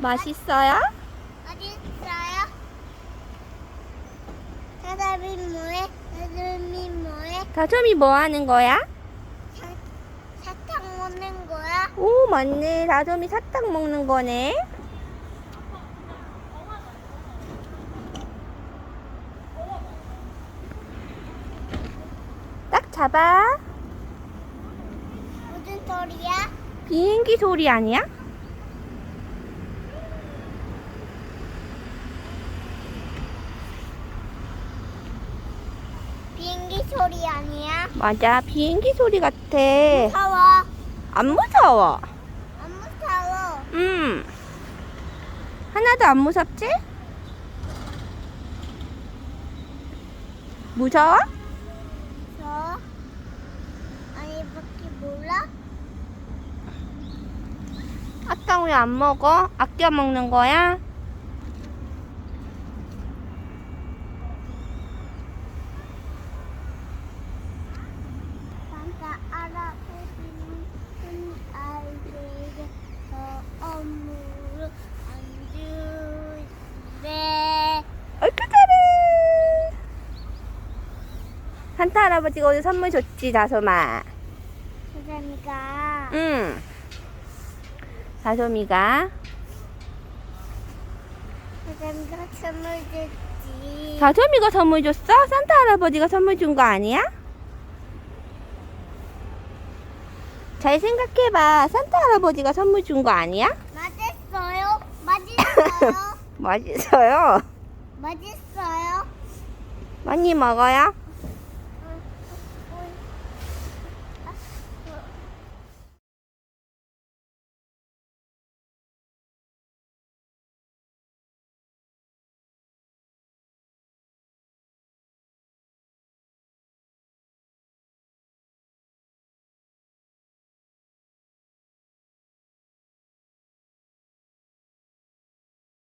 맛있어요? 어디 있어요? 사람이 뭐해? 사람이 뭐해? 다솜이 뭐 하는 거야? 사, 사탕 먹는 거야? 오, 맞네. 다솜이 사탕 먹는 거네. 딱 잡아. 무슨 소리야? 비행기 소리 아니야? 비행기 소리 아니야? 맞아. 비행기 소리 같아. 무서워. 안 무서워. 안 무서워. 음. 하나도 안 무섭지? 무서워? 무서워? 아니, 밖에 몰라? 아까 왜안 먹어? 아껴 먹는 거야? 산타 할아버지는 큰 아이에게 더 선물을 안 주네. 어이구 잘해 산타 할아버지가 오늘 선물 줬지 다솜아 사장이가 응 다솜이가 사장이가 선물 줬지. 다솜이가 선물 줬어? 산타 할아버지가 선물 준 거 아니야? 잘 생각해봐 산타 할아버지가 선물 준 거 아니야? 맛있어요? 맛있어요? 맛있어요 맛있어요? 많이 먹어요?